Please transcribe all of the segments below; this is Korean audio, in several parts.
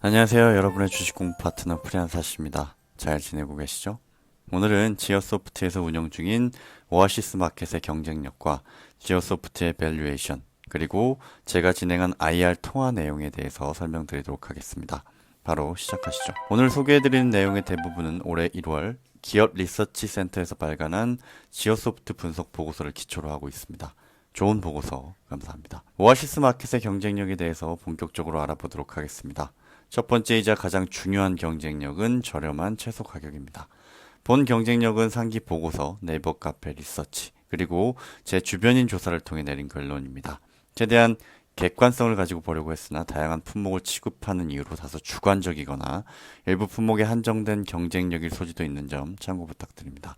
안녕하세요. 여러분의 주식 공부 파트너 프리안사씨입니다. 잘 지내고 계시죠? 오늘은 지어소프트에서 운영 중인 오아시스 마켓의 경쟁력과 지어소프트의 밸류에이션 그리고 제가 진행한 IR 통화 내용에 대해서 설명드리도록 하겠습니다. 바로 시작하시죠. 오늘 소개해드리는 내용의 대부분은 올해 1월 기업 리서치 센터에서 발간한 지어소프트 분석 보고서를 기초로 하고 있습니다. 좋은 보고서 감사합니다. 오아시스 마켓의 경쟁력에 대해서 본격적으로 알아보도록 하겠습니다. 첫 번째이자 가장 중요한 경쟁력은 저렴한 최소 가격입니다. 본 경쟁력은 상기 보고서, 네이버 카페 리서치, 그리고 제 주변인 조사를 통해 내린 결론입니다. 최대한 객관성을 가지고 보려고 했으나 다양한 품목을 취급하는 이유로 다소 주관적이거나 일부 품목에 한정된 경쟁력일 소지도 있는 점 참고 부탁드립니다.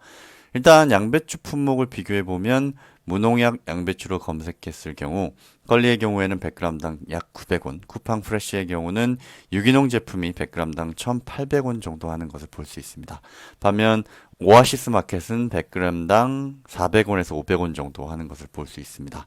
일단 양배추 품목을 비교해 보면 무농약 양배추로 검색했을 경우 컬리의 경우에는 100g당 약 900원, 쿠팡 프레쉬의 경우는 유기농 제품이 100g당 1,800원 정도 하는 것을 볼 수 있습니다. 반면 오아시스 마켓은 100g당 400원에서 500원 정도 하는 것을 볼 수 있습니다.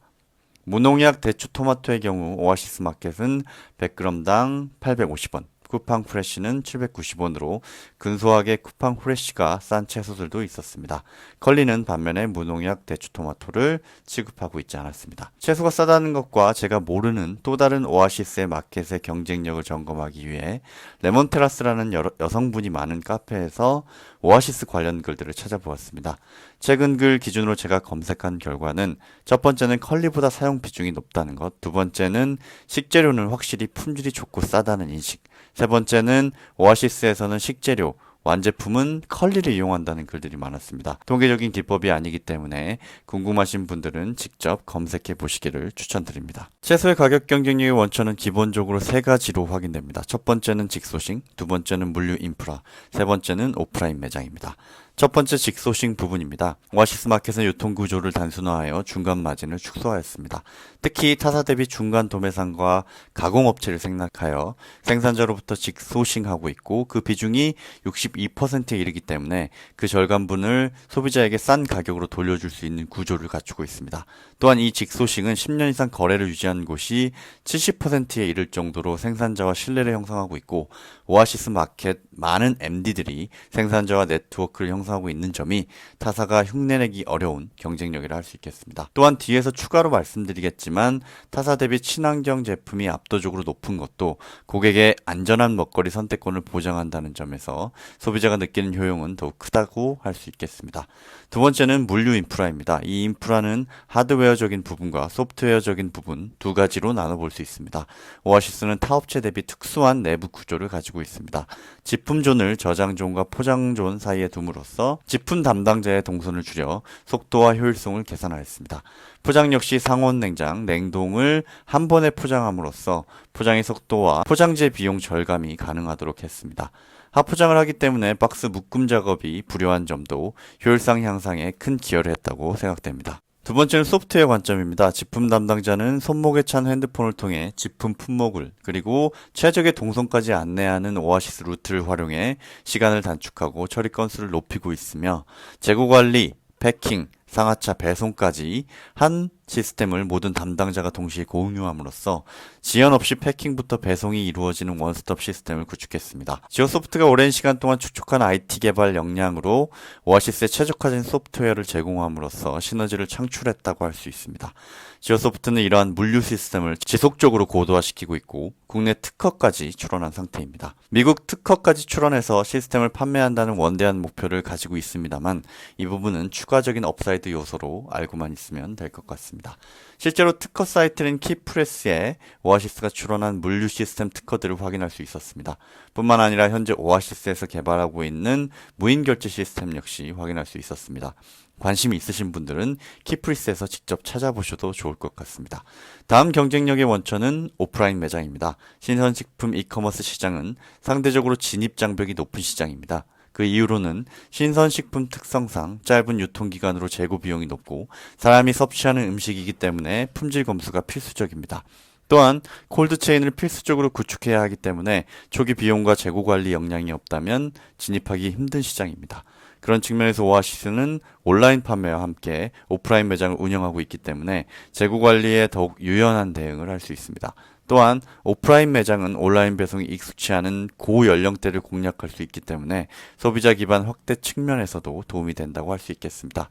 무농약 대추 토마토의 경우 오아시스 마켓은 100g당 850원, 쿠팡 프레쉬는 790원으로 근소하게 쿠팡 프레쉬가 싼 채소들도 있었습니다. 컬리는 반면에 무농약 대추 토마토를 취급하고 있지 않았습니다. 채소가 싸다는 것과 제가 모르는 또 다른 오아시스의 마켓의 경쟁력을 점검하기 위해 레몬테라스라는 여러, 여성분이 많은 카페에서 오아시스 관련 글들을 찾아보았습니다. 최근 글 기준으로 제가 검색한 결과는 첫 번째는 컬리보다 사용 비중이 높다는 것, 두 번째는 식재료는 확실히 품질이 좋고 싸다는 인식, 세 번째는 오아시스에서는 식재료, 완제품은 컬리를 이용한다는 글들이 많았습니다. 통계적인 기법이 아니기 때문에 궁금하신 분들은 직접 검색해 보시기를 추천드립니다. 채소의 가격 경쟁력의 원천은 기본적으로 세 가지로 확인됩니다. 첫 번째는 직소싱, 두 번째는 물류 인프라, 세 번째는 오프라인 매장입니다. 첫 번째 직소싱 부분입니다. 오아시스 마켓은 유통 구조를 단순화하여 중간 마진을 축소하였습니다. 특히 타사 대비 중간 도매상과 가공업체를 생략하여 생산자로부터 직소싱하고 있고 그 비중이 62%에 이르기 때문에 그 절반분을 소비자에게 싼 가격으로 돌려줄 수 있는 구조를 갖추고 있습니다. 또한 이 직소싱은 10년 이상 거래를 유지한 곳이 70%에 이를 정도로 생산자와 신뢰를 형성하고 있고 오아시스 마켓 많은 MD들이 생산자와 네트워크를 형성 하고 있는 점이 타사가 흉내내기 어려운 경쟁력이라 할 수 있겠습니다. 또한 뒤에서 추가로 말씀드리겠지만 타사 대비 친환경 제품이 압도적으로 높은 것도 고객의 안전한 먹거리 선택권을 보장한다는 점에서 소비자가 느끼는 효용은 더욱 크다고 할 수 있겠습니다. 두 번째는 물류 인프라입니다. 이 인프라는 하드웨어적인 부분과 소프트웨어적인 부분 두 가지로 나눠볼 수 있습니다. 오아시스는 타업체 대비 특수한 내부 구조를 가지고 있습니다. 제품존을 저장존과 포장존 사이에 둠으로써 제품 담당자의 동선을 줄여 속도와 효율성을 개선하였습니다. 포장 역시 상온 냉장, 냉동을 한 번에 포장함으로써 포장의 속도와 포장재 비용 절감이 가능하도록 했습니다. 하포장을 하기 때문에 박스 묶음 작업이 불효한 점도 효율상 향상에 큰 기여를 했다고 생각됩니다. 두 번째는 소프트웨어 관점입니다. 제품 담당자는 손목에 찬 핸드폰을 통해 제품 품목을 그리고 최적의 동선까지 안내하는 오아시스 루트를 활용해 시간을 단축하고 처리 건수를 높이고 있으며 재고 관리, 패킹, 상하차 배송까지 한 시스템을 모든 담당자가 동시에 공유함으로써 지연 없이 패킹부터 배송이 이루어지는 원스톱 시스템을 구축했습니다. 지오소프트가 오랜 시간 동안 축적한 IT 개발 역량으로 오아시스에 최적화된 소프트웨어를 제공함으로써 시너지를 창출했다고 할 수 있습니다. 지오소프트는 이러한 물류 시스템을 지속적으로 고도화시키고 있고 국내 특허까지 출원한 상태입니다. 미국 특허까지 출원해서 시스템을 판매한다는 원대한 목표를 가지고 있습니다만 이 부분은 추가적인 업사이드 요소로 알고만 있으면 될 것 같습니다. 실제로 특허 사이트는 키프레스에 오아시스가 출원한 물류 시스템 특허들을 확인할 수 있었습니다. 뿐만 아니라 현재 오아시스에서 개발하고 있는 무인 결제 시스템 역시 확인할 수 있었습니다. 관심이 있으신 분들은 키프리스에서 직접 찾아보셔도 좋을 것 같습니다. 다음 경쟁력의 원천은 오프라인 매장입니다. 신선식품 이커머스 시장은 상대적으로 진입 장벽이 높은 시장입니다. 그 이유로는 신선식품 특성상 짧은 유통기간으로 재고 비용이 높고 사람이 섭취하는 음식이기 때문에 품질 검수가 필수적입니다. 또한 콜드체인을 필수적으로 구축해야 하기 때문에 초기 비용과 재고 관리 역량이 없다면 진입하기 힘든 시장입니다. 그런 측면에서 오아시스는 온라인 판매와 함께 오프라인 매장을 운영하고 있기 때문에 재고 관리에 더욱 유연한 대응을 할 수 있습니다. 또한 오프라인 매장은 온라인 배송이 익숙치 않은 고연령대를 공략할 수 있기 때문에 소비자 기반 확대 측면에서도 도움이 된다고 할 수 있겠습니다.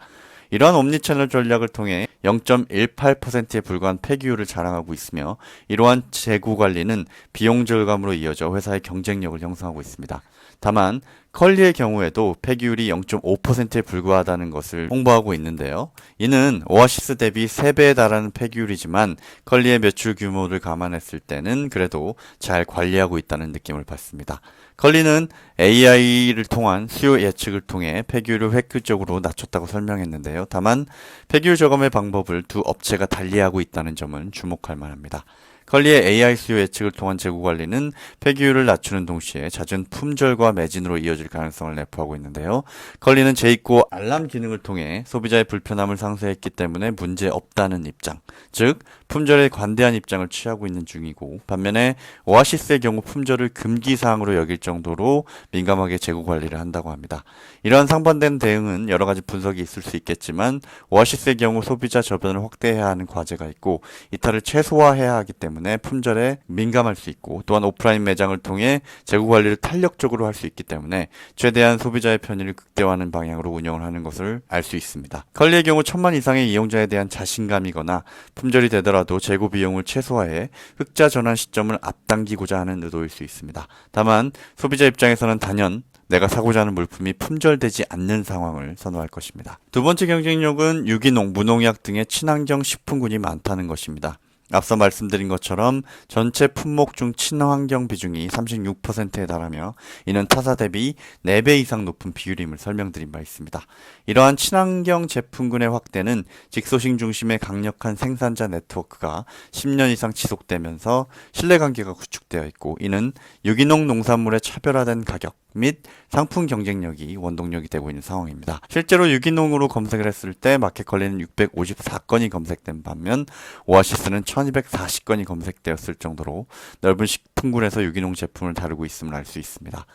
이러한 옴니채널 전략을 통해 0.18%에 불과한 폐기율을 자랑하고 있으며 이러한 재고 관리는 비용 절감으로 이어져 회사의 경쟁력을 형성하고 있습니다. 다만 컬리의 경우에도 폐기율이 0.5%에 불과하다는 것을 홍보하고 있는데요. 이는 오아시스 대비 3배에 달하는 폐기율이지만 컬리의 매출 규모를 감안했을 때는 그래도 잘 관리하고 있다는 느낌을 받습니다. 컬리는 AI를 통한 수요 예측을 통해 폐기율을 획기적으로 낮췄다고 설명했는데요. 다만 폐기율 저감의 방법을 두 업체가 달리하고 있다는 점은 주목할 만합니다. 컬리의 AI 수요 예측을 통한 재고 관리는 폐기율을 낮추는 동시에 잦은 품절과 매진으로 이어질 가능성을 내포하고 있는데요. 컬리는 재입고 알람 기능을 통해 소비자의 불편함을 상쇄했기 때문에 문제 없다는 입장, 즉 품절에 관대한 입장을 취하고 있는 중이고 반면에 오아시스의 경우 품절을 금기 사항으로 여길 정도로 민감하게 재고 관리를 한다고 합니다. 이러한 상반된 대응은 여러 가지 분석이 있을 수 있겠지만 오아시스의 경우 소비자 저변을 확대해야 하는 과제가 있고 이탈을 최소화해야 하기 때문에 품절에 민감할 수 있고 또한 오프라인 매장을 통해 재고 관리를 탄력적으로 할 수 있기 때문에 최대한 소비자의 편의를 극대화하는 방향으로 운영을 하는 것을 알 수 있습니다. 컬리의 경우 천만 이상의 이용자에 대한 자신감이거나 품절이 되더라도 재고 비용을 최소화해 흑자 전환 시점을 앞당기고자 하는 의도일 수 있습니다. 다만 소비자 입장에서는 단연 내가 사고자 하는 물품이 품절되지 않는 상황을 선호할 것입니다. 두 번째 경쟁력은 유기농, 무농약 등의 친환경 식품군이 많다는 것입니다. 앞서 말씀드린 것처럼 전체 품목 중 친환경 비중이 36%에 달하며 이는 타사 대비 4배 이상 높은 비율임을 설명드린 바 있습니다. 이러한 친환경 제품군의 확대는 직소싱 중심의 강력한 생산자 네트워크가 10년 이상 지속되면서 신뢰관계가 구축되어 있고 이는 유기농 농산물의 차별화된 가격 및 상품 경쟁력이 원동력이 되고 있는 상황입니다. 실제로 유기농으로 검색을 했을 때 마켓컬리는 654건이 검색된 반면 오아시스는 1240건이 검색되었을 정도로 넓은 식품군에서 유기농 제품을 다루고 있음을 알 수 있습니다.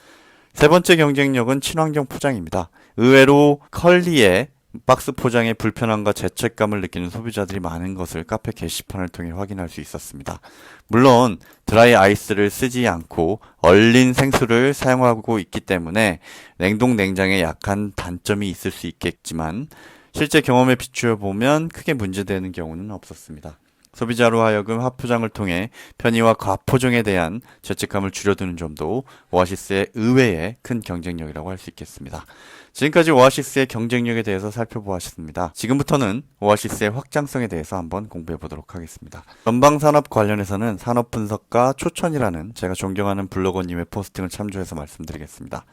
세 번째 경쟁력은 친환경 포장입니다. 의외로 컬리의 박스 포장의 불편함과 죄책감을 느끼는 소비자들이 많은 것을 카페 게시판을 통해 확인할 수 있었습니다. 물론 드라이 아이스를 쓰지 않고 얼린 생수를 사용하고 있기 때문에 냉동 냉장에 약한 단점이 있을 수 있겠지만 실제 경험에 비추어 보면 크게 문제되는 경우는 없었습니다. 소비자로 하여금 하포장을 통해 편의와 과포장에 대한 죄책감을 줄여드는 점도 오아시스의 의외의 큰 경쟁력이라고 할 수 있겠습니다. 지금까지 오아시스의 경쟁력에 대해서 살펴보았습니다. 지금부터는 오아시스의 확장성에 대해서 한번 공부해 보도록 하겠습니다. 전방산업 관련해서는 산업 분석가 초천이라는 제가 존경하는 블로거님의 포스팅을 참조해서 말씀드리겠습니다.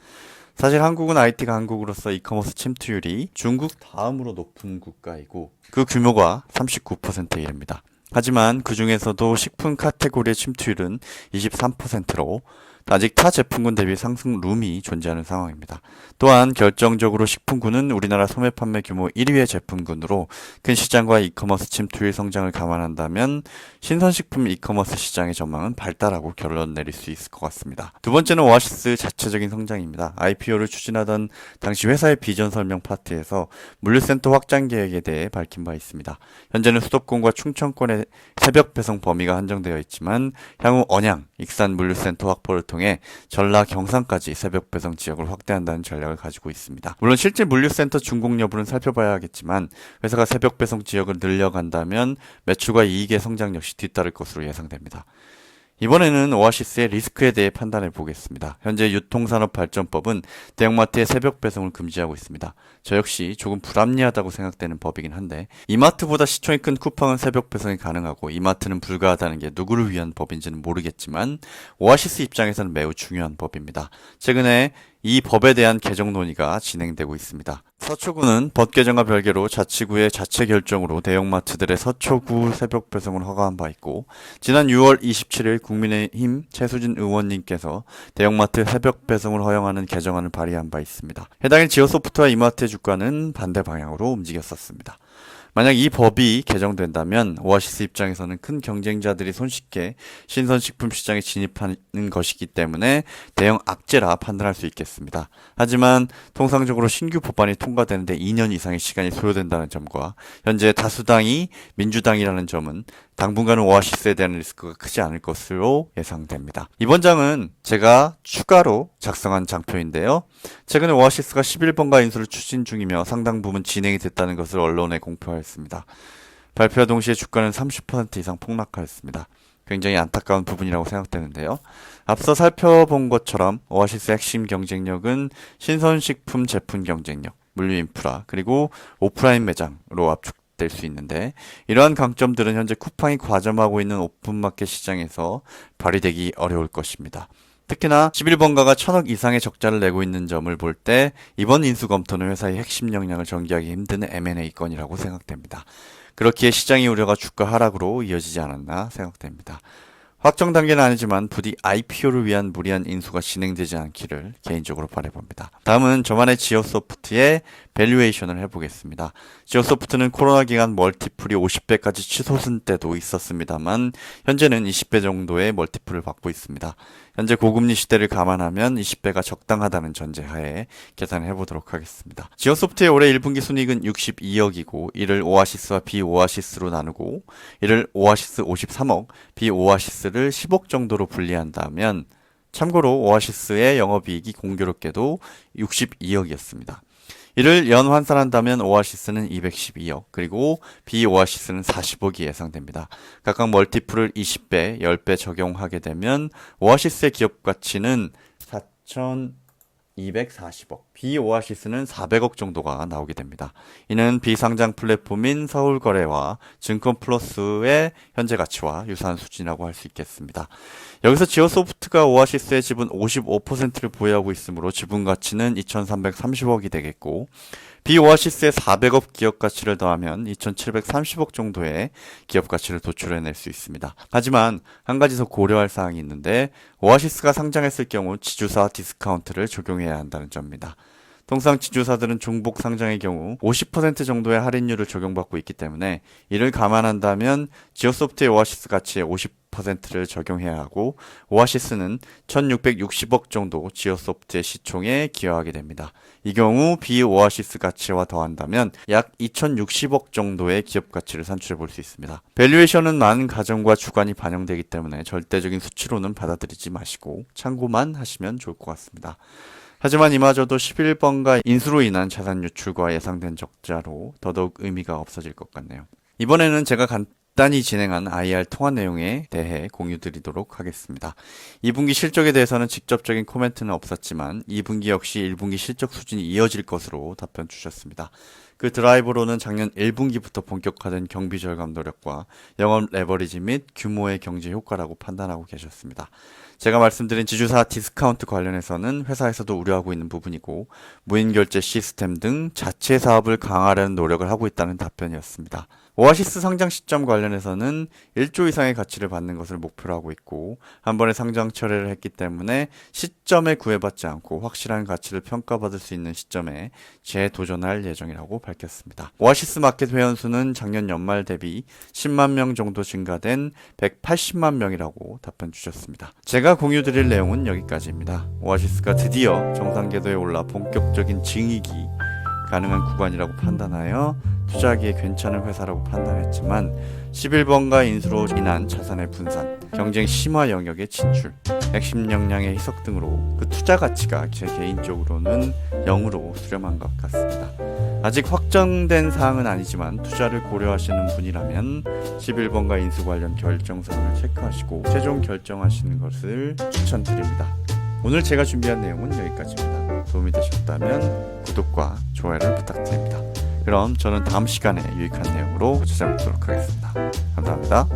사실 한국은 IT 강국으로서 이커머스 침투율이 중국 다음으로 높은 국가이고 그 규모가 39%에 이릅니다. 하지만 그 중에서도 식품 카테고리의 침투율은 23%로 아직 타 제품군 대비 상승 룸이 존재하는 상황입니다. 또한 결정적으로 식품군은 우리나라 소매 판매 규모 1위의 제품군으로 큰 시장과 이커머스 침투율 성장을 감안한다면 신선식품 이커머스 시장의 전망은 발달하고 결론 내릴 수 있을 것 같습니다. 두 번째는 오아시스 자체적인 성장입니다. IPO를 추진하던 당시 회사의 비전 설명 파트에서 물류센터 확장 계획에 대해 밝힌 바 있습니다. 현재는 수도권과 충청권의 새벽 배송 범위가 한정되어 있지만 향후 언양, 익산 물류센터 확보를 통해 전라 경상까지 새벽 배송 지역을 확대한다는 전략을 가지고 있습니다. 물론 실제 물류센터 준공 여부는 살펴봐야겠지만 회사가 새벽 배송 지역을 늘려간다면 매출과 이익의 성장 역시 뒤따를 것으로 예상됩니다. 이번에는 오아시스의 리스크에 대해 판단해 보겠습니다. 현재 유통산업발전법은 대형마트의 새벽 배송을 금지하고 있습니다. 저 역시 조금 불합리하다고 생각되는 법이긴 한데 이마트보다 시총이 큰 쿠팡은 새벽 배송이 가능하고 이마트는 불가하다는 게 누구를 위한 법인지는 모르겠지만 오아시스 입장에서는 매우 중요한 법입니다. 최근에 이 법에 대한 개정 논의가 진행되고 있습니다. 서초구는 법 개정과 별개로 자치구의 자체 결정으로 대형마트들의 서초구 새벽 배송을 허가한 바 있고 지난 6월 27일 국민의힘 최수진 의원님께서 대형마트 새벽 배송을 허용하는 개정안을 발의한 바 있습니다. 해당일 지오 소프트와 이마트의 주가는 반대 방향으로 움직였었습니다. 만약 이 법이 개정된다면 오아시스 입장에서는 큰 경쟁자들이 손쉽게 신선식품 시장에 진입하는 것이기 때문에 대형 악재라 판단할 수 있겠습니다. 하지만 통상적으로 신규 법안이 통과되는데 2년 이상의 시간이 소요된다는 점과 현재 다수당이 민주당이라는 점은 당분간은 오아시스에 대한 리스크가 크지 않을 것으로 예상됩니다. 이번 장은 제가 추가로 작성한 장표인데요. 최근에 오아시스가 11번가 인수를 추진 중이며 상당 부분 진행이 됐다는 것을 언론에 공표하였습니다. 발표와 동시에 주가는 30% 이상 폭락하였습니다. 굉장히 안타까운 부분이라고 생각되는데요. 앞서 살펴본 것처럼 오아시스의 핵심 경쟁력은 신선식품 제품 경쟁력, 물류 인프라, 그리고 오프라인 매장으로 압축 될 수 있는데 이러한 강점들은 현재 쿠팡이 과점하고 있는 오픈마켓 시장에서 발휘되기 어려울 것입니다. 특히나 11번가가 천억 이상의 적자를 내고 있는 점을 볼 때 이번 인수 검토는 회사의 핵심 역량을 전개하기 힘든 M&A 건이라고 생각됩니다. 그렇기에 시장의 우려가 주가 하락으로 이어지지 않았나 생각됩니다. 확정 단계는 아니지만 부디 IPO를 위한 무리한 인수가 진행되지 않기를 개인적으로 바라봅니다. 다음은 저만의 지오소프트의 밸류에이션을 해보겠습니다. 지오소프트는 코로나 기간 멀티플이 50배까지 치솟은 때도 있었습니다만 현재는 20배 정도의 멀티플을 받고 있습니다. 현재 고금리 시대를 감안하면 20배가 적당하다는 전제하에 계산을 해보도록 하겠습니다. 지오소프트의 올해 1분기 순이익은 62억이고 이를 오아시스와 비오아시스로 나누고 이를 오아시스 53억, 비오아시스를 10억 정도로 분리한다면 참고로 오아시스의 영업이익이 공교롭게도 62억이었습니다. 이를 연환산한다면 오아시스는 212억, 그리고 비오아시스는 40억이 예상됩니다. 각각 멀티플을 20배, 10배 적용하게 되면 오아시스의 기업 가치는 4,240억, 비오아시스는 400억 정도가 나오게 됩니다. 이는 비상장 플랫폼인 서울거래와 증권플러스의 현재 가치와 유사한 수준이라고 할 수 있겠습니다. 여기서 지오소프트가 오아시스의 지분 55%를 보유하고 있으므로 지분 가치는 2,330억이 되겠고 비오아시스의 400억 기업 가치를 더하면 2,730억 정도의 기업 가치를 도출해낼 수 있습니다. 하지만 한 가지 더 고려할 사항이 있는데 오아시스가 상장했을 경우 지주사 디스카운트를 적용해야 한다는 점입니다. 통상 지주사들은 중복 상장의 경우 50% 정도의 할인율을 적용받고 있기 때문에 이를 감안한다면 지오소프트의 오아시스 가치의 50% 를 적용해야 하고 오아시스는 1660억 정도 지오소프트의 시총에 기여하게 됩니다. 이 경우 비오아시스 가치와 더한다면 약 2060억 정도의 기업 가치를 산출해 볼 수 있습니다. 밸류에이션은 많은 가정과 주관이 반영되기 때문에 절대적인 수치로는 받아들이지 마시고 참고만 하시면 좋을 것 같습니다. 하지만 이마저도 11번가 인수로 인한 자산 유출과 예상된 적자로 더더욱 의미가 없어질 것 같네요. 이번에는 제가 간 단히 진행한 IR 통화 내용에 대해 공유드리도록 하겠습니다. 2분기 실적에 대해서는 직접적인 코멘트는 없었지만 2분기 역시 1분기 실적 수준이 이어질 것으로 답변 주셨습니다. 그 드라이브로는 작년 1분기부터 본격화된 경비 절감 노력과 영업 레버리지 및 규모의 경제 효과라고 판단하고 계셨습니다. 제가 말씀드린 지주사 디스카운트 관련해서는 회사에서도 우려하고 있는 부분이고 무인 결제 시스템 등 자체 사업을 강화하려는 노력을 하고 있다는 답변이었습니다. 오아시스 상장 시점 관련해서는 1조 이상의 가치를 받는 것을 목표로 하고 있고 한 번에 상장 철회를 했기 때문에 시점에 구애받지 않고 확실한 가치를 평가받을 수 있는 시점에 재도전할 예정이라고 밝혔습니다. 오아시스 마켓 회원수는 작년 연말 대비 10만 명 정도 증가된 180만 명이라고 답변 주셨습니다. 제가 공유 드릴 내용은 여기까지입니다. 오아시스가 드디어 정상 궤도에 올라 본격적인 증익이 가능한 구간이라고 판단하여 투자하기에 괜찮은 회사라고 판단했지만 11번가 인수로 인한 자산의 분산, 경쟁 심화 영역의 진출, 핵심 역량의 희석 등으로 그 투자 가치가 제 개인적으로는 0으로 수렴한 것 같습니다. 아직 확정된 사항은 아니지만 투자를 고려하시는 분이라면 11번가 인수 관련 결정사항을 체크하시고 최종 결정하시는 것을 추천드립니다. 오늘 제가 준비한 내용은 여기까지입니다. 도움이 되셨다면 구독과 좋아요를 부탁드립니다. 그럼 저는 다음 시간에 유익한 내용으로 찾아뵙도록 하겠습니다. 감사합니다.